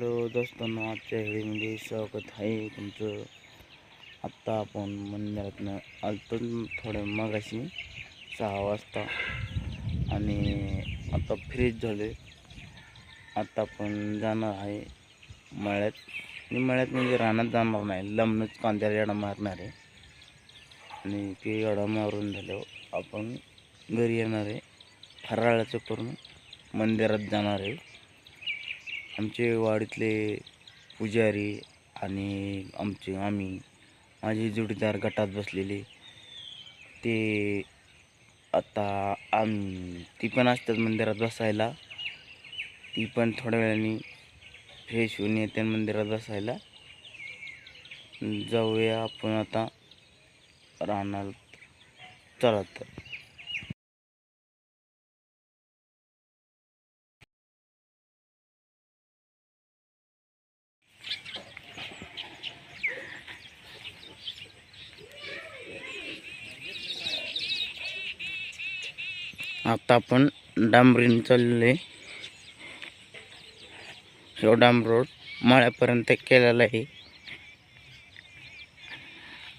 Hello दोस्तांनो आजच्या व्हिडिओमध्ये स्वागत आहे तुमचं. आत्ता आपण मंदिरातनं आलतो थोड्या मगाशी सहा वाजता. आणि आता फ्रीज झाले आता आपण जाणार आहे मळ्यात. आणि मळ्यात म्हणजे रानात जाणार नाही. लमणच कांद्याला येडा मारणार आहे. आणि ते येडा मारून झाल्यावर आपण घरी येणार आहे. फराळाचं करून मंदिरात जाणार आहे. आमचे वाडीतले पुजारी आणि आमचे आम्ही माझे जोडीदार गटात बसलेले ते आता आम ती पण असतात मंदिरात बसायला. ती पण थोड्या वेळाने फ्रेश होऊन येते मंदिरात बसायला. जाऊया आपण आता. राहणार चला तर. आता आपण डांबरीने चाललेलो आहे. ह्यो डांब रोड मळ्यापर्यंत केलेला आहे.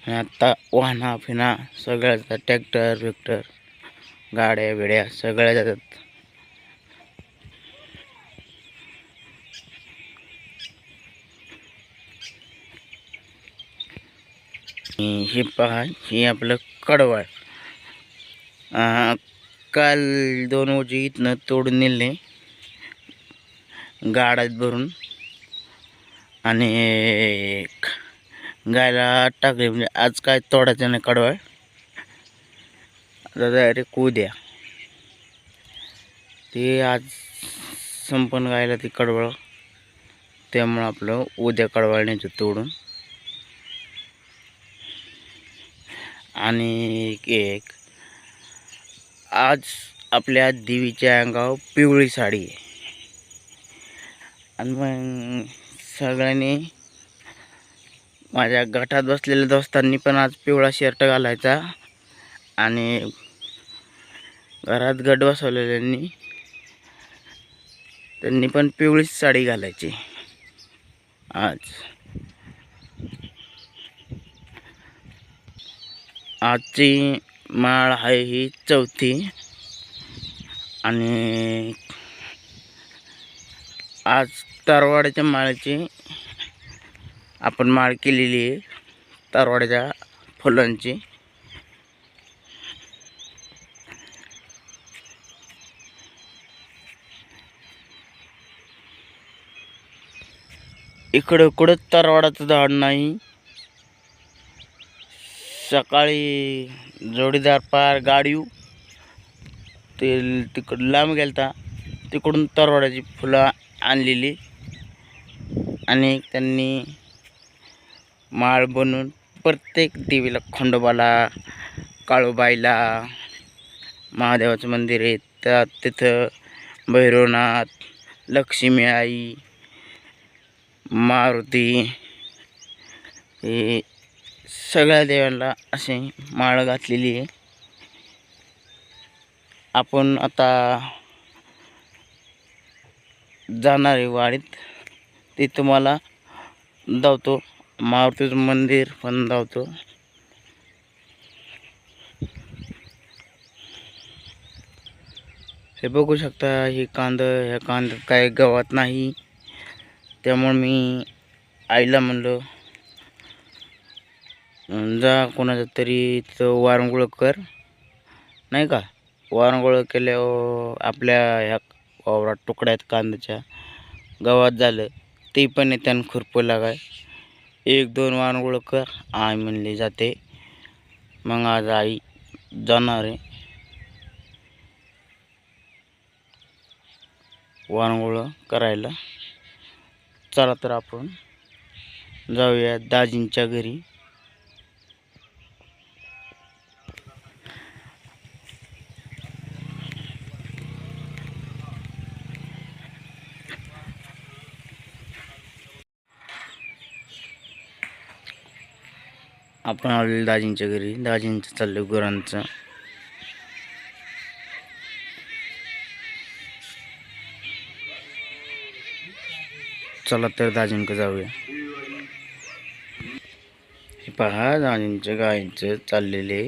आणि आत्ता वाहना फिना सगळ्याचा ट्रॅक्टर बिक्टर गाड्या बिड्या सगळ्या जातात. हे पहा हे आपलं कडवळ. काल दोन ओजी इथनं तोडून नेले. गाड्यात भरून. आणि गायला टाकले. म्हणजे आज काय तोडायचं नाही कडवळ. आता डायरेक्ट उद्या. ते आज संपन्न गायला ती कडवळ. त्यामुळं आपलं उद्या कडवळ न्यायचं तोडून. आणि एक आज आपल्या देवीच्या अंगावर पिवळी साडी आहे. आणि मग सगळ्यांनी माझ्या गटात बसलेल्या दोस्तांनी पण आज पिवळा शर्ट घालायचा. आणि घरात गट बसवलेल्यांनी त्यांनी पण पिवळीच साडी घालायची. आज. आजची माळ आहे ही चौथी. आणि आज तरवाड्याच्या माळ्याची आपण माळ केलेली आहे तरवाड्याच्या फुलांची. इकडं कुठंच तरवाडाचं झाड नाही सकाळी जोडीदार पार गाडी ते तिकडं लांब गेलता. तिकडून तरवाड्याची फुलं आणलेली. आणि त्यांनी माळ बनवून प्रत्येक देवीला खंडोबाला काळूबाईला महादेवाचं मंदिर आहे. त्या तिथं भैरवनाथ लक्ष्मी आई मारुती हे सगळ्या देवांना असे माळ घातलेली आहे. आपण आता जाणार आहे वाडीत. ते तुम्हाला धावतो मारुतीचं मंदिर पण धावतो हे बघू शकता ही कांद ह्या कांद्यात काय गवत नाही. त्यामुळे मी आईला म्हणलं जा कोणाचं तरी तिथं वारंगुळ कर. नाही का? वारंगुळ केल्यावर आपल्या ह्या वावरात तुकड्या आहेत कांद्याच्या गवत झालं ते पण त्यानं खुरपं लागाय. एक दोन वारंगुळ कर. आई म्हणली जाते. मग आज आई जाणार आहे. वारंगुळं करायला. चला तर आपण जाऊया दाजींच्या घरी. आपण आलेलो दाजींच्या घरी. दाजींचं चाललं गुरांचं. चला तर दाजींक जाऊया. हे पहा दाजींच्या गायींचं चाललेले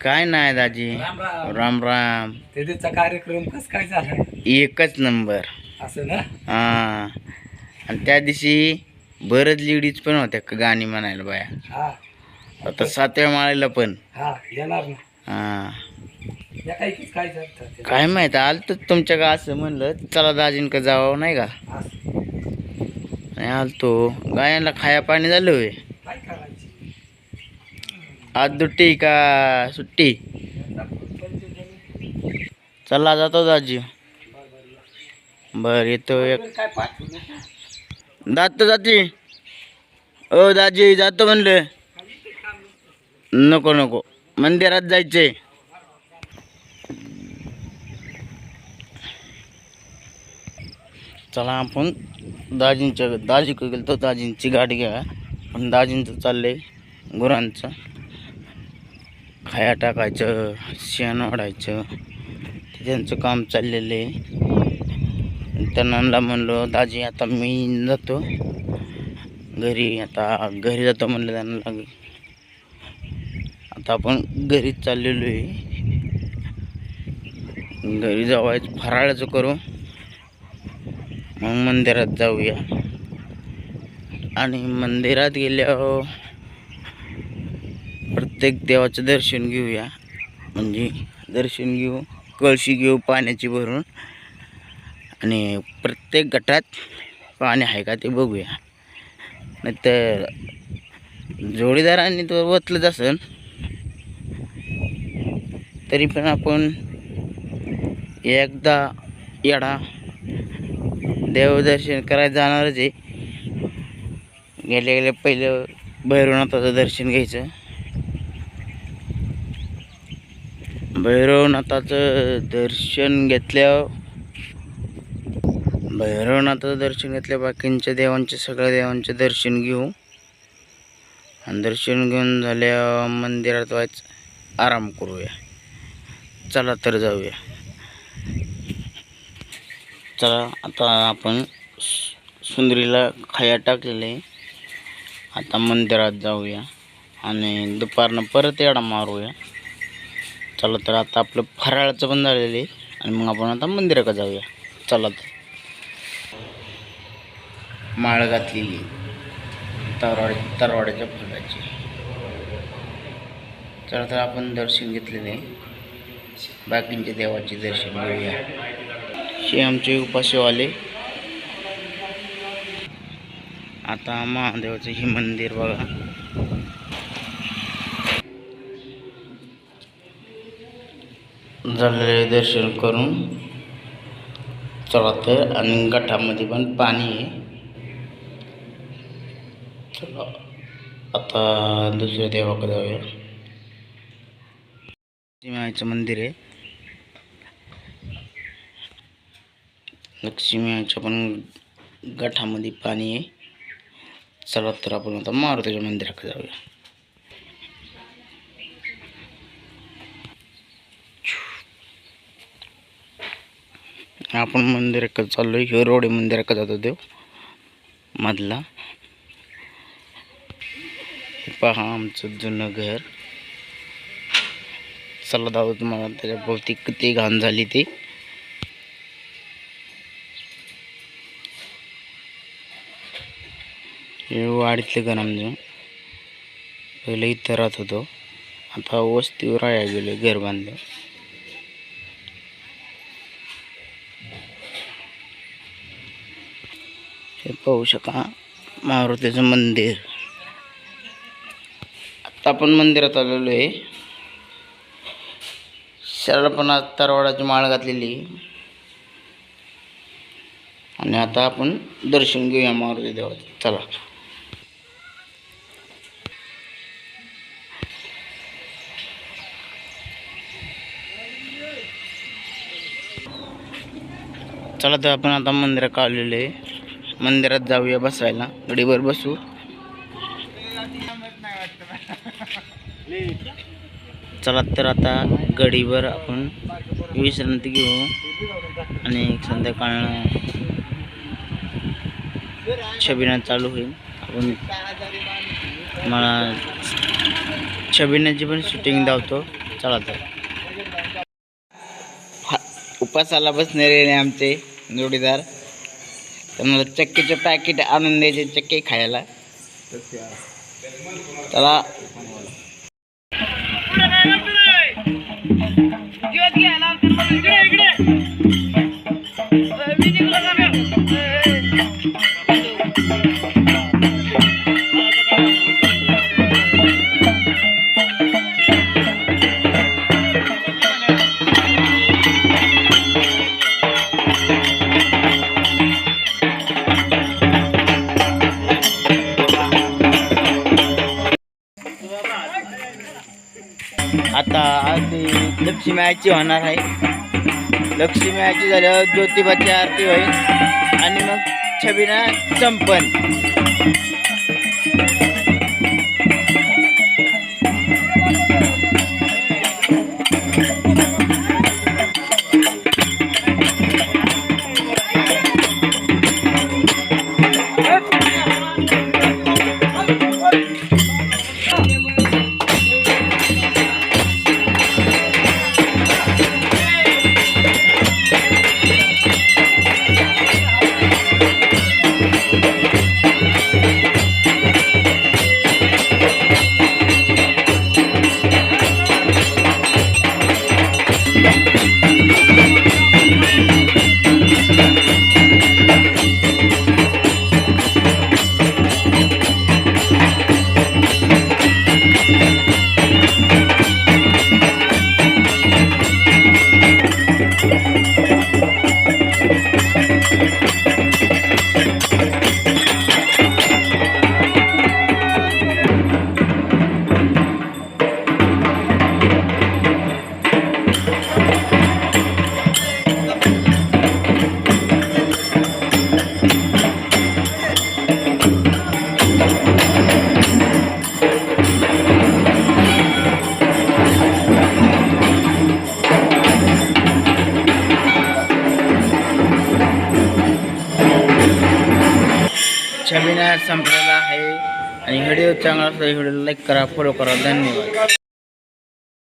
काय नाही दाजी. राम राम. राम राम. ते दिवसा कार्यक्रम कस काय झाला एकच नंबर. असं ना? हा. आणि त्या दिवशी बरंच लेडीज पण होत्या का गाणी म्हणायला बाया? हा. आता सातव्या माळ्याला पण. हा येणार ना. हा. या काही किती काय झालं ते. काय माहीत आलं तर तुमच्या का असं म्हणलं चला दाजींक जावं नाही का? असं. नाही आलतो. गायांना खाया पाणी झालं होय? काय करायची? आज दुट्टी का सुट्टी? चला जातो दाजी. बर येतो एक. काय जातो जाती. ओ दाजी जातो म्हणलं. नको नको. मंदिरात जायचे चला आपण दाजींच्या दाजी गेलो दाजींची गाडी घ्या. पण दाजींचं चाललंय गुरांचं. खाया टाकायचं शेण वाढायचं त्यांचं काम चाललेलं आहे. त्यांना म्हणलो दाजी आता मी जातो. घरी आता घरी जातो म्हणलं त्यांना आता आपण घरीच चाललेलो आहे. घरी जावायचं फराळाचं करू. मग मंदिरात जाऊया. आणि मंदिरात गेल्यावर प्रत्येक देवाचं दर्शन घेऊया. म्हणजे दर्शन घेऊ कळशी घेऊ पाण्याची भरून. आणि प्रत्येक गटात पाणी आहे का ते बघूया. नाही तर जोडीदारांनी तर वतलंच असेल तरी पण आपण एकदा येडा देवदर्शन करायला जाणारच आहे. गेल्या गेल्या पहिलं भैरवनाथाचं दर्शन घ्यायचं. भैरवनाथाचं दर्शन घेतल्यावर भैरवनाथाचं दर्शन घेतल्या बाकींच्या देवांचे सगळ्या देवांचे दर्शन घेऊ. आणि दर्शन घेऊन झाल्या मंदिरात व्हायचं. आराम करूया. चला तर जाऊया. चला आता आपण सु- सुंदरीला खाया टाकलेले. आता मंदिरात जाऊया. आणि दुपारनं परत येडा मारूया. चला तर आता आपलं फराळाचं पण झालेलं आहे. आणि मग आपण आता मंदिराकडे जाऊया. चला तर. माळ घातलेली तरवाड तरवाड्याच्या फुलाची. चला तर आपण दर्शन घेतलेले बाकींच्या देवाचे दर्शन घेऊया. हे आमचे उपासेवाले आता महादेवाचं हे मंदिर बघा. झालेले दर्शन करून चला तर आणि गटामध्ये पण पाणी आहे. चला. आता दुसऱ्या देवाकडे जाऊया. लक्ष्मी मंदिर आहे. लक्ष्मी आईच्या पण गठामध्ये पाणी आहे. चला तर आपण आता मारुतीच्या मंदिराकडे जाऊया. आपण मंदिराकडे चाललो आहे रोड आहे मंदिराकडे जातो देव. मधला. पहा आमचं जुनं घर. चला दाव तुम्हाला त्याच्या भोवती किती घाण झाली ती. हे घर आमचं. पहिलं इथं राहत होतो. आता वस्तीवर राहायला गेलो घर बांधलं. हे पाहू शका मारुतीचं मंदिर. आपण मंदिरात आलेलो आहे. शरळ पण तरवाडाची माळ घातलेली आणि आता आपण दर्शन घेऊया मारुती देवाचं. चला. चला तर आपण आता मंदिरात आलेलो आहे. मंदिरात जाऊया बसायला. गडीवर बसू. चला तर आता गडीवर आपण विश्रांती घेऊ आणि संध्याकाळ छबिना चालू होईल. आपण मला छबिनाची पण शूटिंग धावतो चला तर. हा, उपासाला बसणारे आमचे जोडीदार. त्यांना चक्कीचे पॅकेट आणून द्यायचे चक्की खायला. त्याला आता लक्ष्मी आईची होणार आहे. लक्ष्मी आईची झाल्यावर ज्योतिबाची आरती होईल. आणि मग छबिना संपन मॅच संपलेला आहे. आणि व्हिडिओ चांगला असला व्हिडिओला लाईक करा फॉलो करा. धन्यवाद.